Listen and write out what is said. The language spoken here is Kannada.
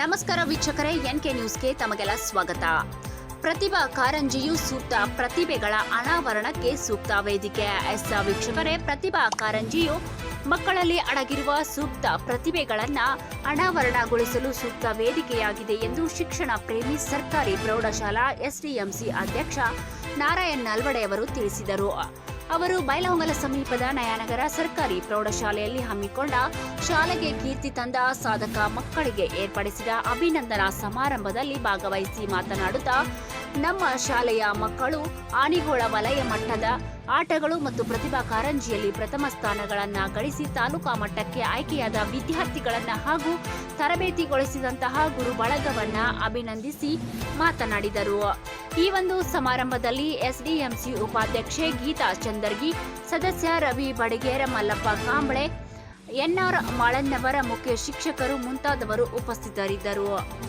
ನಮಸ್ಕಾರ ವೀಕ್ಷಕರೇ, ಎನ್ಕೆ ನ್ಯೂಸ್ಗೆ ತಮಗೆಲ್ಲ ಸ್ವಾಗತ. ಪ್ರತಿಭಾ ಕಾರಂಜಿಯು ಸೂಕ್ತ ಪ್ರತಿಭೆಗಳ ಅನಾವರಣಕ್ಕೆ ಸೂಕ್ತ ವೇದಿಕೆ. ಎಸ್, ವೀಕ್ಷಕರೇ, ಪ್ರತಿಭಾ ಕಾರಂಜಿಯು ಮಕ್ಕಳಲ್ಲಿ ಅಡಗಿರುವ ಸೂಕ್ತ ಪ್ರತಿಭೆಗಳನ್ನ ಅನಾವರಣಗೊಳಿಸಲು ಸೂಕ್ತ ವೇದಿಕೆಯಾಗಿದೆ ಎಂದು ಶಿಕ್ಷಣ ಪ್ರೇಮಿ ಸರ್ಕಾರಿ ಪ್ರೌಢಶಾಲಾ ಎಸ್ಡಿಎಂಸಿ ಅಧ್ಯಕ್ಷ ನಾರಾಯಣ್ ನಲ್ವಡೆಯವರು ತಿಳಿಸಿದರು. ಅವರು ಬೈಲಹೊಂಗಲ ಸಮೀಪದ ನಯಾನಗರ ಸರ್ಕಾರಿ ಪ್ರೌಢಶಾಲೆಯಲ್ಲಿ ಹಮ್ಮಿಕೊಂಡ ಶಾಲೆಗೆ ಕೀರ್ತಿ ತಂದ ಸಾಧಕ ಮಕ್ಕಳಿಗೆ ಏರ್ಪಡಿಸಿದ ಅಭಿನಂದನಾ ಸಮಾರಂಭದಲ್ಲಿ ಭಾಗವಹಿಸಿ ಮಾತನಾಡುತ್ತಾ, ನಮ್ಮ ಶಾಲೆಯ ಮಕ್ಕಳು ಆನಿಗೋಳ ವಲಯ ಮಟ್ಟದ ಆಟಗಳು ಮತ್ತು ಪ್ರತಿಭಾ ಕಾರಂಜಿಯಲ್ಲಿ ಪ್ರಥಮ ಸ್ಥಾನಗಳನ್ನ ಗಳಿಸಿ ತಾಲೂಕಾ ಮಟ್ಟಕ್ಕೆ ಆಯ್ಕೆಯಾದ ವಿದ್ಯಾರ್ಥಿಗಳನ್ನ ಹಾಗೂ ತರಬೇತಿಗೊಳಿಸಿದಂತಹ ಗುರು ಬಳಗವನ್ನ ಅಭಿನಂದಿಸಿ ಮಾತನಾಡಿದರು. ಈ ಒಂದು ಸಮಾರಂಭದಲ್ಲಿ ಎಸ್ಡಿಎಂಸಿ ಉಪಾಧ್ಯಕ್ಷೆ ಗೀತಾ ಚಂದರ್ಗಿ, ಸದಸ್ಯ ರವಿ ಬಡಿಗೇರ, ಮಲ್ಲಪ್ಪ ಕಾಂಬಳೆ, ಎನ್ಆರ್ ಮಾಳನ್ನವರ ಮುಖ್ಯ ಶಿಕ್ಷಕರು ಮುಂತಾದವರು ಉಪಸ್ಥಿತರಿದ್ದರು.